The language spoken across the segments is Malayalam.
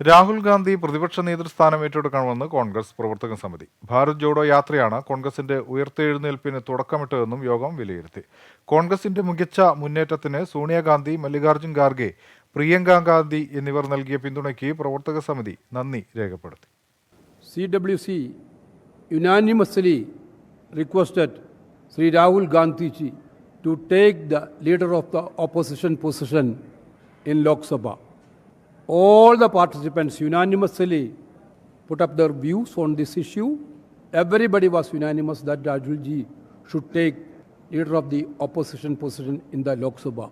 രാഹുൽ ഗാന്ധി പ്രതിപക്ഷ നേതൃസ്ഥാനം ഏറ്റെടുക്കണമെന്ന് കോൺഗ്രസ് പ്രവർത്തക സമിതി. ഭാരത് ജോഡോ യാത്രയാണ് കോൺഗ്രസിന്റെ ഉയർത്തെഴുന്നേൽപ്പിന് തുടക്കമിട്ടതെന്നും യോഗം വിലയിരുത്തി. കോൺഗ്രസിന്റെ മികച്ച മുന്നേറ്റത്തിന് സോണിയാഗാന്ധി മല്ലികാർജുൻ ഖാർഗെ പ്രിയങ്ക ഗാന്ധി എന്നിവർ നൽകിയ പിന്തുണയ്ക്ക് പ്രവർത്തക സമിതി നന്ദി രേഖപ്പെടുത്തി. C W C unanimously requested Shri Rahul to to take the leader of the opposition position in Sabha. All the participants unanimously put up their views on this issue. Everybody was unanimous that Rahul ji should take leader of the opposition position in the Lok Sabha.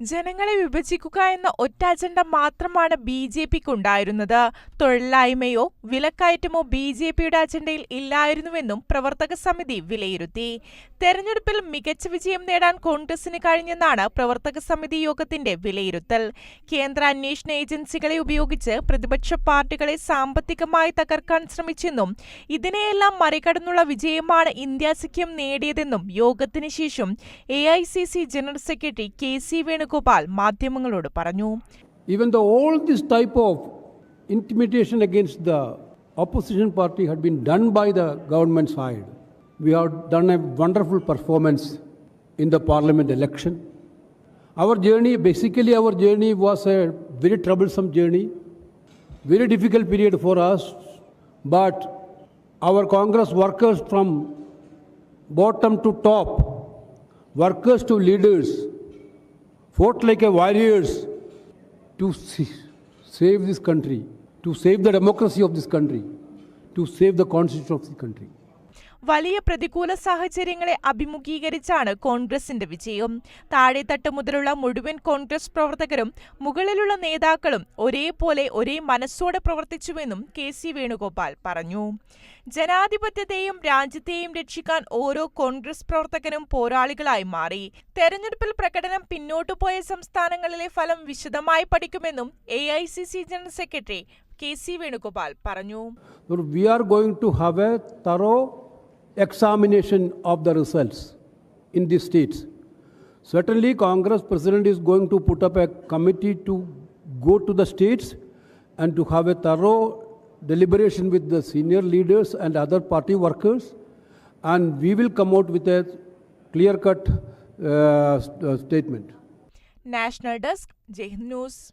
ജനങ്ങളെ വിഭജിക്കുക എന്ന ഒറ്റ അജണ്ട മാത്രമാണ് ബി ജെ പിക്ക് ഉണ്ടായിരുന്നത് തൊഴിലില്ലായ്മയോ വിലക്കയറ്റമോ ബി ജെ പിയുടെ അജണ്ടയിൽ ഇല്ലായിരുന്നുവെന്നും പ്രവർത്തക സമിതി വിലയിരുത്തി. തെരഞ്ഞെടുപ്പിൽ മികച്ച വിജയം നേടാൻ കോൺഗ്രസിന് കഴിഞ്ഞെന്നാണ് പ്രവർത്തക സമിതി യോഗത്തിന്റെ വിലയിരുത്തൽ. കേന്ദ്ര അന്വേഷണ ഏജൻസികളെ ഉപയോഗിച്ച് പ്രതിപക്ഷ പാർട്ടികളെ സാമ്പത്തികമായി തകർക്കാൻ ശ്രമിച്ചെന്നും ഇതിനെയെല്ലാം മറികടന്നുള്ള വിജയമാണ് ഇന്ത്യ സഖ്യം നേടിയതെന്നും യോഗത്തിന് ശേഷം A general secretary K C Venugopal മാധ്യമങ്ങളോട് പറഞ്ഞു Even though all this type of intimidation against the opposition party had been done by the government side, we have done a wonderful performance in the parliament election. Our journey, basically, our journey was a very troublesome journey, very difficult period for us, but our Congress workers from bottom to top, workers to leaders, fought like a warriors to save this country, to save the democracy of this country, to save the constitution of this country. വലിയ പ്രതികൂല സാഹചര്യങ്ങളെ അഭിമുഖീകരിച്ചാണ് കോൺഗ്രസിന്റെ വിജയം. താഴെത്തട്ട് മുതലുള്ള മുഴുവൻ കോൺഗ്രസ് പ്രവർത്തകരും മുകളിലുള്ള നേതാക്കളും ഒരേപോലെ ഒരേ മനസ്സോടെ പ്രവർത്തിച്ചുവെന്നും കെ സി വേണുഗോപാൽ പറഞ്ഞു. ജനാധിപത്യത്തെയും രാജ്യത്തെയും രക്ഷിക്കാൻ ഓരോ കോൺഗ്രസ് പ്രവർത്തകനും പോരാളികളായി മാറി. തെരഞ്ഞെടുപ്പിൽ പ്രകടനം പിന്നോട്ടു പോയ സംസ്ഥാനങ്ങളിലെ ഫലം വിശദമായി പഠിക്കുമെന്നും A I C C general secretary K C Venugopal പറഞ്ഞു. We are going to have a thorough examination of the results in the states. Certainly, Congress President is going to put up a committee to go to the states and to have a thorough deliberation with the senior leaders and other party workers. And we will come out with a clear cut uh, uh, statement. National Desk, J News.